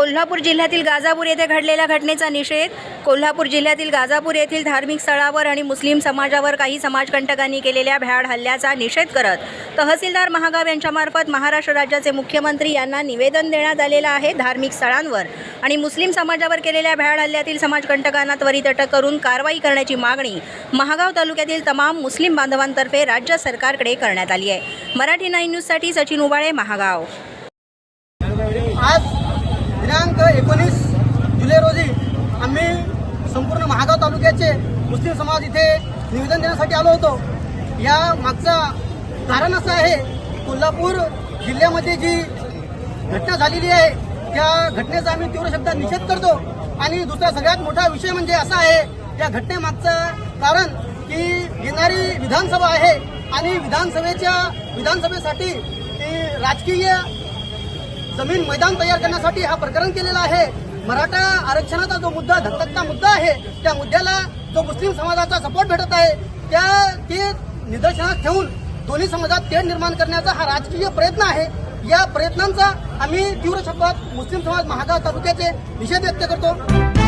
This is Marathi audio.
कोल्हापूर जिल्ह्यातील गाजापूर येथे घडलेल्या घटनेचा निषेध कोल्हापूर जिल्ह्यातील गाजापूर येथील धार्मिक स्थळावर आणि मुस्लिम समाजावर काही समाजकंटकांनी केलेल्या भ्याड हल्ल्याचा निषेध करत तहसीलदार महागाव यांच्यामार्फत महाराष्ट्र राज्याचे मुख्यमंत्री यांना निवेदन देण्यात आलेलं आहे धार्मिक स्थळांवर आणि मुस्लिम समाजावर केलेल्या भ्याड हल्ल्यातील समाजकंटकांना त्वरित अटक करून कारवाई करण्याची मागणी महागाव तालुक्यातील तमाम मुस्लिम बांधवांतर्फे राज्य सरकारकडे करण्यात आली आहे. मराठी नाईन न्यूजसाठी सचिन उबाळे महागाव. दिनांक एकोणीस जुलै रोजी आम्ही संपूर्ण महागाव तालुक्याचे मुस्लिम समाज इथे निवेदन देण्यासाठी आलो होतो. या मागचा कारण असं आहे की कोल्हापूर जिल्ह्यामध्ये जी घटना झालेली आहे त्या घटनेचा आम्ही तीव्र शब्दात निषेध करतो. आणि दुसरा सगळ्यात मोठा विषय म्हणजे असा आहे या घटनेमागचं कारण की येणारी विधानसभा आहे आणि विधानसभेच्या विधानसभेसाठी ती राजकीय जमीन मैदान तयार करण्यासाठी हा प्रकरण केलेला आहे. मराठा आरक्षणाचा जो मुद्दा धकधकता मुद्दा आहे त्या मुद्द्याला जो मुस्लिम समाजाचा सपोर्ट भेटत आहे त्या ते निदर्शनात ठेवून दोन्ही समाजात तेढ निर्माण करण्याचा हा राजकीय प्रयत्न आहे. या प्रयत्नांचा आम्ही तीव्र शब्दात मुस्लिम समाज महागाव तालुक्याचे निषेध व्यक्त करतो.